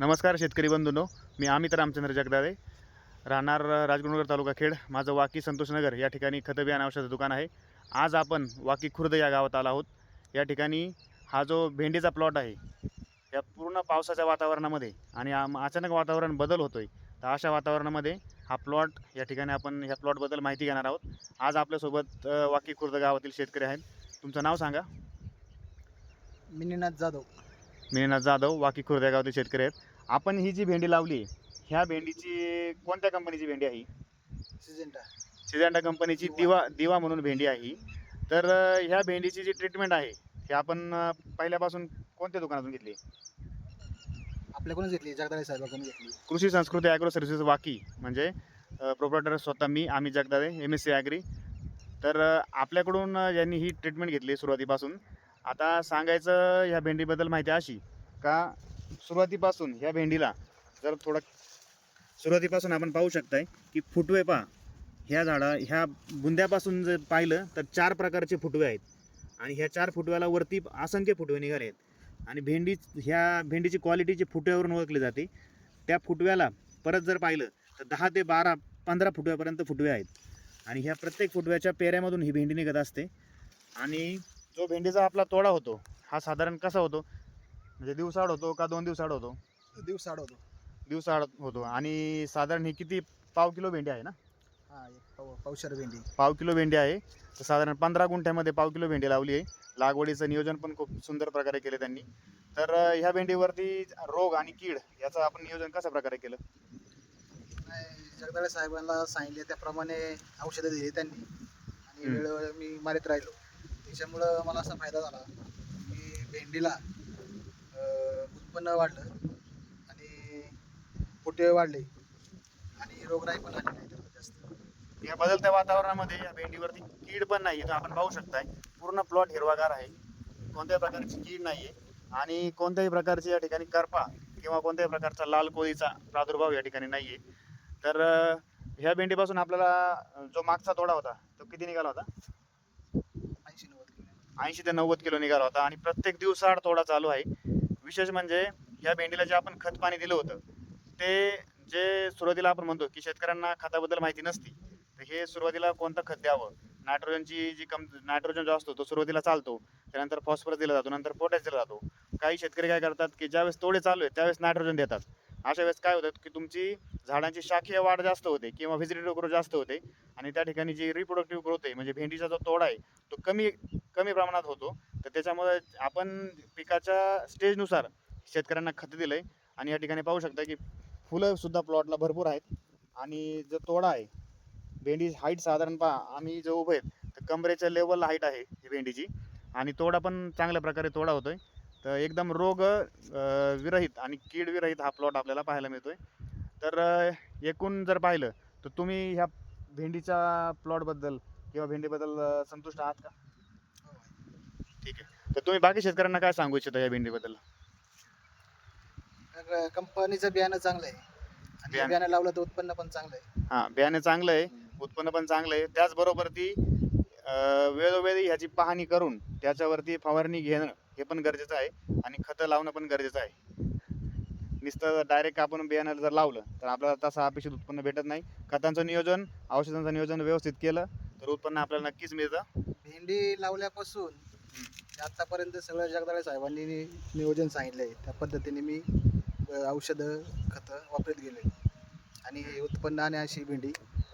नमस्कार शेतकरी बंधूंनो मी आमित रामचंद्र जगदाळे. राहणार राजगुरुनगर तालुका खेड. माझं वाकी संतोषनगर या ठिकाणी खतं बियाणं औषधाचं दुकान आहे. आज आपण वाकी खुर्द या गावात आला आहोत. या ठिकाणी हा जो भेंडीचा प्लॉट आहे या पूर्ण पावसाच्या वातावरणामध्ये आणि आम- अचानक वातावरण बदल होतो आहे तर अशा वातावरणामध्ये हा प्लॉट या ठिकाणी आपण ह्या प्लॉटबद्दल माहिती घेणार आहोत. आज आपल्यासोबत वाकी खुर्द गावातील शेतकरी आहेत. तुमचं नाव सांगा. मिनीनाथ जाधव. मिनीनाथ जाधव वाकी खुर्द या गावातील शेतकरी आहेत. आपण ही जी भेंडी लावली आहे, ह्या भेंडीची कोणत्या कंपनीची भेंडी आहे ही? सिजेंटा सिजांडा कंपनीची दिवा. दिवा म्हणून भेंडी आहे ही. तर ह्या भेंडीची जी ट्रीटमेंट आहे ही आपण पहिल्यापासून कोणत्या दुकानातून घेतली? आपल्याकडूनच घेतली जगदाळे साहेबाकडून घेतली. कृषी संस्कृती ॲग्रो सर्व्हिसेस वाकी म्हणजे प्रोप्रायटर स्वतः मी आम्ही Jagdale M S C agri तर आपल्याकडून यांनी ही ट्रीटमेंट घेतली सुरुवातीपासून. आता सांगायचं ह्या भेंडीबद्दल माहिती अशी का सुरुवातीपासून ह्या भेंडीला जर थोडं सुरुवातीपासून आपण पाहू शकताय की फुटवे पा ह्या झाडा ह्या बुंद्यापासून जर पाहिलं तर चार प्रकारचे फुटवे आहेत. आणि ह्या चार फुटव्याला वरती असंख्य फुटवे निघाले आहेत. आणि भेंडी ह्या भेंडीची क्वालिटीची फुटव्यावरून ओळखली जाते त्या फुटव्याला परत जर पाहिलं तर दहा ते बारा पंधरा फुटव्यापर्यंत फुटवे आहेत. आणि ह्या प्रत्येक फुटव्याच्या पेऱ्यामधून ही भेंडी निघत असते. आणि जो भेंडीचा आपला तोडा होतो हा साधारण कसा होतो? म्हणजे दिवसाआड होतो का दोन दिवसाआड होतो? दिवस होतो. दिवसाआड होतो. आणि साधारण ही किती पाव किलो भेंडी आहे ना? हा एक पाव पावशर भेंडी. पाव किलो भेंडी आहे. तर साधारण पंधरा गुंठ्यामध्ये पाव किलो भेंडी लावली आहे. लागवडीचं नियोजन पण खूप सुंदर प्रकारे केले त्यांनी. तर ह्या भेंडीवरती रोग आणि कीड याचं आपण नियोजन कशा प्रकारे केलं? जगदाळे साहेबांना सांगितले त्याप्रमाणे औषधं दिली त्यांनी. आणि. वेळोवेळी मी मारित राहिलो. त्याच्यामुळं मला असा फायदा झाला की भेंडीला उत्पन्न वाढलं आणि पोटे वाढले आणि रोगराई पण आली नाही त्याला जास्त. या बदलत्या वातावरणामध्ये या भेंडीवरती कीड पण नाही तर आपण पाहू शकताय. पूर्ण प्लॉट हिरवागार आहे. कोणत्याही प्रकारची कीड नाही आहे आणि कोणत्याही प्रकारची या ठिकाणी करपा किंवा कोणत्याही प्रकारचा लाल कोळीचा प्रादुर्भाव या ठिकाणी नाही आहे तर ह्या भेंडीपासून आपल्याला जो मागचा तोडा होता तो किती निघाला होता? ऐंशी ते नव्वद किलो निघाला होता आणि प्रत्येक दिवसाआड थोडा चालू आहे. विशेष म्हणजे ह्या भेंडीला जे आपण खत पाणी दिलं होतं ते जे सुरुवातीला आपण म्हणतो की शेतकऱ्यांना खताबद्दल माहिती नसती तर हे सुरुवातीला कोणतं खत द्यावं? नायट्रोजनची जी कम नायट्रोजन जो असतो तो सुरुवातीला चालतो त्यानंतर फॉस्फरस दिला जातो नंतर पोटॅश दिला जातो. काही शेतकरी काय करतात की ज्यावेळेस तोडे चालू आहे त्यावेळेस नायट्रोजन देतात. अशा वेळेस काय होतं की तुमची झाडांची शाखीय वाढ जास्त होते किंवा व्हिजिटेटिव्ह ग्रोथ जास्त होते आणि त्या ठिकाणी जी रिप्रोडक्टिव्ह ग्रोथ आहे म्हणजे भेंडीचा जो तोडा आहे तो कमी कमी प्रमाणात होतो. तर त्याच्यामुळे आपण पिकाच्या स्टेजनुसार शेतकऱ्यांना खत दिलं आहे आणि या ठिकाणी पाहू शकता की फुलंसुद्धा प्लॉटला भरपूर आहेत. आणि जो तोडा आहे भेंडी हाईट साधारण पहा आम्ही जो उभे आहेत तर कमरेच्या लेवलला हाईट आहे ही भेंडीची. आणि तोडा पण चांगल्या प्रकारे तोडा होतो आहे तर एकदम रोग विरहित आणि कीड विरहित हा प्लॉट आपल्याला पाहायला मिळतोय. तर अं, एकूण जर पाहिलं तर तुम्ही ह्या भेंडीच्या प्लॉटबद्दल किंवा भेंडीबद्दल संतुष्ट आहात का? ठीक आहे. तर तुम्ही बाकी शेतकऱ्यांना काय सांगू इच्छिता या भेंडीबद्दल तर कंपनीचं बियाणं चांगलं आहे. आणि बियाणं. बियाणं लावलं तर उत्पन्न पण चांगलं आहे. हां बियाणे चांगलं आहे. उत्पन्न पण चांगलं आहे. त्याचबरोबर ती अं, वेळोवेळी ह्याची पाहणी करून त्याच्यावरती फवारणी घेणं हे पण गरजेचं आहे. आणि खतं लावणं पण गरजेचं आहे. नुसतं डायरेक्ट आपण बियाण्याला जर लावलं तर आपल्याला तसं अपेक्षित उत्पन्न भेटत नाही. खतांचं नियोजन औषधांचं नियोजन व्यवस्थित केलं तर उत्पन्न आपल्याला नक्कीच मिळतं. भेंडी लावल्यापासून ते आतापर्यंत सगळं जगदाळे साहेबांनी नियोजन सांगितलंय. त्या पद्धतीने मी औषधं खतं वापरत गेले आणि उत्पन्न आणि अशी भेंडी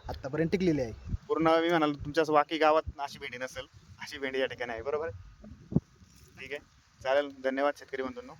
आतापर्यंत टिकलेली आहे. पूर्ण मी म्हणाल तुमच्या वाकी गावात अशी भेंडी नसेल अशी भेंडी या ठिकाणी आहे. बरोबर? ठीक आहे. चालेल. धन्यवाद शेतकरी बंधूंनो.